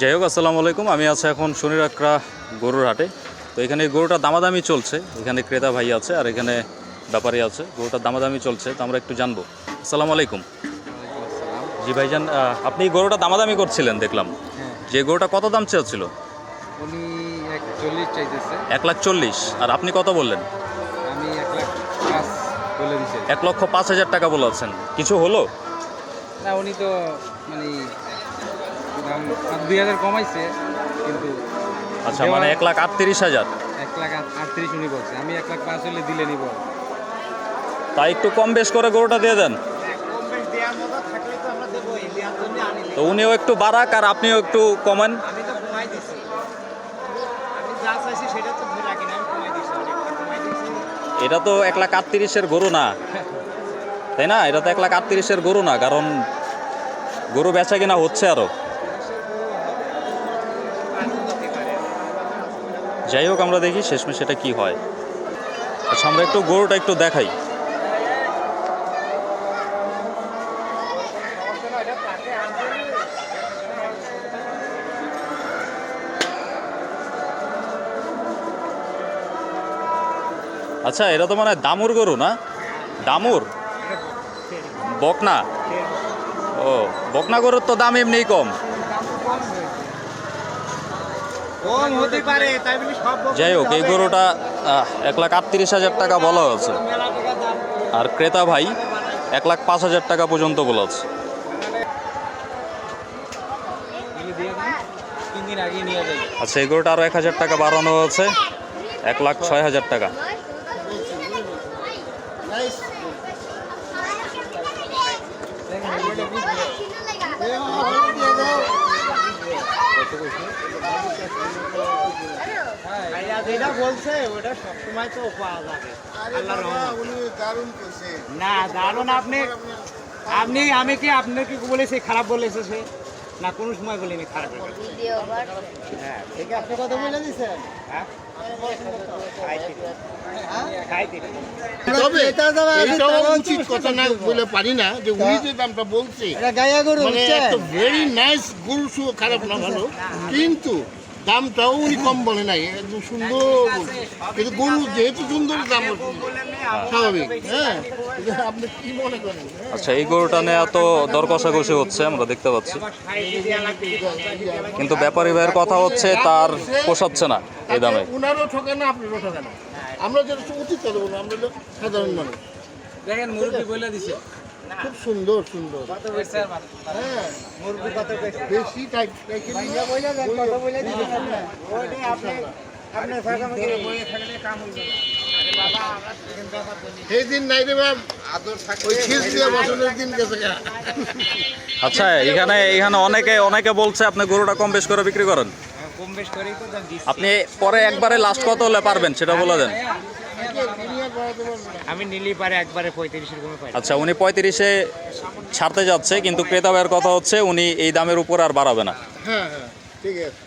যাই হোক আসসালামু আলাইকুম। আমি আছি এখন শনিরাকড়া গরুর হাটে। তো এখানে গরুটা দামাদামি চলছে। এখানে ক্রেতা ভাই আছে আর এখানে ব্যাপারী আছে। গরুটার দামাদামি চলছে তো আমরা একটু জানব। আসসালামু আলাইকুম। জি ভাইজান আপনি গরুটা দামাদামি করছিলেন দেখলাম। হ্যাঁ। যে গরুটা কত দাম চেয়েছিল? উনি এক লাখ চল্লিশ। আর আপনি কত বললেন? আমি এক লাখ পাঁচ বলে দিছে। এক লক্ষ পাঁচ হাজার টাকা বলেছেন। কিছু হলো? না উনি তো মানে দাম পাঁচ দুই হাজার কমাইছে কিন্তু আচ্ছা মানে এক লাখ আটত্রিশ হাজার। এক লাখ আটত্রিশ উনি বলছে। আমি এক লাখ পাঁচ হলে দিলে নিব। তাই একটু কম বেশ করে গরুটা দিয়ে দেন। তো উনিও একটু বাড়াক আর আপনিও একটু কমেন। আমি তো কমাই দিছি। আমি যা চাইছি সেটা তো ধরে রাখি না আমি কমাই দিছি অনেকটা কমাই দিছি। এটা তো এক লাখ আটত্রিশের গরু না। তাই না? এটা তো এক লাখ আটত্রিশের গরু না কারণ গরু বেচা কিনা হচ্ছে আরও। যাই হোক, আমরা দেখি শেষমেশ সেটা কি হয়। আচ্ছা আমরা একটু গরুটা একটু দেখাই। আচ্ছা এটা তো মানে দামুর গরু না? দামুর? বকনা? ও, বকনা গরুর তো দাম এমনিই কম কম হতে পারে তাই বলে সব বকরি যাই হোক এই গরুটা এক লাখ আটত্রিশ হাজার টাকা বলা হয়েছে আর ক্রেতা ভাই এক লাখ পাঁচ হাজার টাকা পর্যন্ত বলা এগুলো দিয়ে দিন তিন দিন আগে নিয়ে যাই। আচ্ছা এই গরুটা আরও এক হাজার টাকা বাড়ানো হয়েছে এক লাখ ছয় হাজার টাকা। যেটা বলছে ওটা সবসময় তো পাওয়া যাবে। না দারুণ আপনি আপনি আমি কি আপনার কি বলেছি খারাপ বলেছে সে? না কোনো সময় বলিনি খারাপ হ্যাঁ ঠিক আছে। আপনি কথা বলে দিছেন? হ্যাঁ? তবে এটাও উচিত কথা না বলে পারি না যে উনি যে দামটা বলছে মানে ভেরি নাইস খারাপ না ভালো। কিন্তু দামটাও উনি কম বলে নাই। একদম সুন্দর। কিন্তু গরু যেহেতু সুন্দর দাম স্বাভাবিক হ্যাঁ? আপনি কি মনে করেন? আচ্ছা এই গরুটা নেওয়া তো দর কষাকষি হচ্ছে আমরা দেখতে পাচ্ছি। কিন্তু ব্যাপারী ভাইয়ের কথা হচ্ছে তার পোষাচ্ছে না এই দামে। উনারও ঠকে না আপনারও ঠকে না। আমরা যেটা উচিত কথা বলব আমরা সাধারণ মানুষ। দেখেন মুরব্বী বলে দিছে। খুব সুন্দর সুন্দর। হ্যাঁ বেশি সেই দিন নাই রে দিন গেছে আচ্ছা এখানে এখানে অনেকে অনেকে বলছে আপনি গরুটা কম বেশ করে বিক্রি করেন। দিচ্ছি। আপনি পরে একবারে লাস্ট কত হলে পারবেন সেটা বলে দেন। আমি নিলি পারে একবারে পঁয়ত্রিশের কমে পাই আচ্ছা উনি পঁয়ত্রিশে ছাড়তে যাচ্ছে কিন্তু ক্রেতা ভাইয়ের কথা হচ্ছে উনি এই দামের উপর আর বাড়াবে না। হ্যাঁ হ্যাঁ ঠিক আছে।